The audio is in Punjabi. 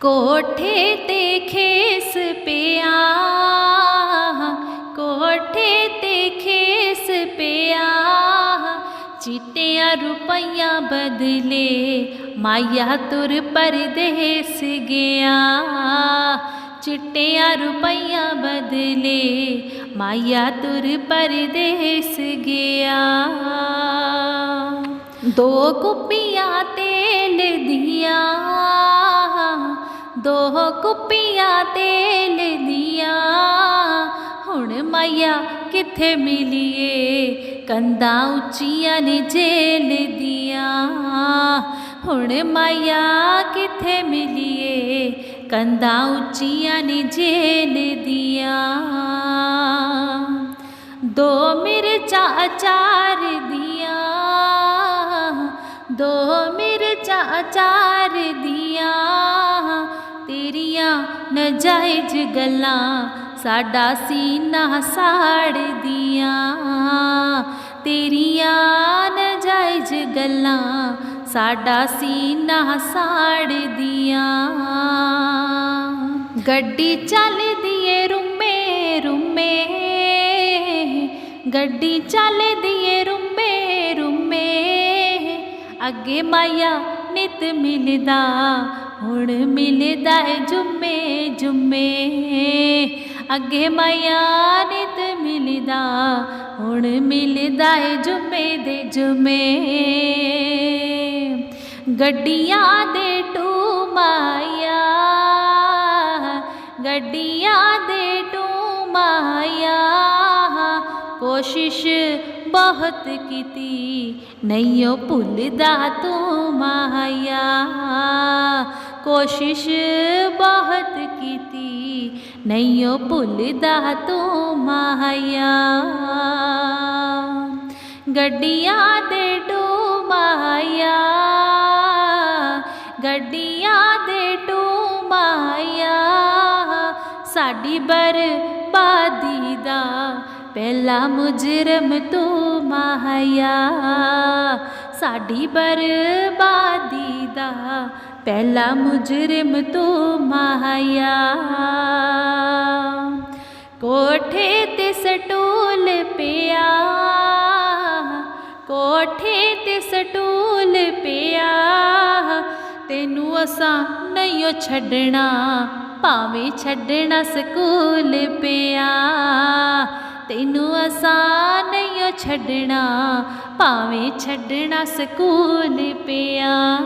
ਕੋਠੇ ਤੇ ਖੇਸ ਪਿਆ। ਕੋਠੇ ਤੇ ਖੇਸ ਪਿਆ। ਚਿੱਟਿਆਂ ਰੁਪਈਆ ਬਦਲੇ ਮਾਇਆ ਤੁਰ ਪਰਦੇਸ ਗਿਆ। ਚਿੱਟਿਆਂ ਰੁਪਈਆ ਬਦਲੇ ਮਾਇਆ ਤੁਰ ਪਰਦੇਸ ਗਿਆ। ਦੋ ਕੁੱਪੀਆਂ ਤੇਲ ਦੋ ਕੁੱਪੀਆਂ ਤੇਲ ਦੀਆਂ। ਹੁਣ ਮਾਇਆ ਕਿੱਥੇ ਮਿਲੀਏ? ਕੰਧਾਂ ਉੱਚੀਆਂ ਨੇ ਜੇਲ ਦੀਆਂ। ਹੁਣ ਮਾਇਆ ਕਿੱਥੇ ਮਿਲੀਏ? ਕੰਧਾਂ ਉੱਚੀਆਂ ਨੇ ਜੇਲ ਦੀਆਂ। ਦੋ ਮਿਰਚਾਂ ਅਚਾਰ ਦੀਆਂ। ਦੋ ਮਿਰਚਾਂ ਅਚਾਰ ਦੀਆਂ। ਤੇਰੀਆਂ ਨਜਾਇਜ਼ ਗੱਲਾਂ ਸਾਡਾ ਸੀਨਾ ਸਾੜਦੀਆਂ। ਤੇਰੀਆਂ ਨਜਾਇਜ਼ ਗੱਲਾਂ ਸਾਡਾ ਸੀਨਾ ਸਾੜਦੀਆਂ। ਗੱਡੀ ਚੱਲਦੀ ਏ ਰੁਮੇ ਰੁਮੇ, ਗੱਡੀ ਚੱਲਦੀ ਏ ਰੁਮੇ ਰੁਮੇ। ਅੱਗੇ ਮਾਇਆ ਨਿਤ ਮਿਲਦਾ ਹੁਣ ਮਿਲਦਾ ਏ ਜੁਮੇ ਜੁਮੇ। ਅੱਗੇ ਮਾਇਆ ਨਿਤ ਮਿਲਦਾ, ਹੁਣ ਮਿਲਦਾ ਏ ਜੁਮੇ ਦੇ ਜੁਮੇ। ਗੱਡੀਆਂ ਦੇ ਟੂ ਮਾਇਆ ਗੱਡੀਆਂ ਦੇ ਟੂ ਮਾਇਆ ਕੋਸ਼ਿਸ਼ ਬਹੁਤ ਕੀਤੀ ਨਹੀਂ ਉਹ ਭੁੱਲਦਾ ਤੂੰ ਮਾਇਆ। ਕੋਸ਼ਿਸ਼ ਬਹੁਤ ਕੀਤੀ ਨਹੀਂ ਉਹ ਭੁੱਲਦਾ ਤੂੰ ਮਾਇਆ ਗੱਡੀਆਂ ਦੇ ਟੂ ਮਾਇਆ ਗੱਡੀਆਂ ਦੇ ਟੂ ਮਾਇਆ ਸਾਡੀ ਬਰਬਾਦੀ ਦਾ ਪਹਿਲਾ ਮੁਜਰਮ ਤੂੰ ਮਾਇਆ ਸਾਡੀ ਬਰਬਾਦੀ ਦਾ ਪਹਿਲਾ ਮੁਜਰਮ ਤੂੰ ਮਾਇਆ। ਕੋਠੇ ਤੇ ਸਟੂਲ ਪਿਆ। ਕੋਠੇ ਤੇ ਸਟੂਲ ਪਿਆ। ਤੈਨੂੰ ਅਸਾਂ ਨਹੀਂ ਛੱਡਣਾ, ਭਾਵੇਂ ਛੱਡਣਾ ਸਕੂਲ ਪਿਆ। ਤੈਨੂੰ ਅਸਾਂ ਨਹੀਂ ਛੱਡਣਾ, ਭਾਵੇਂ ਛੱਡਣਾ ਸਕੂਲ ਪਿਆ।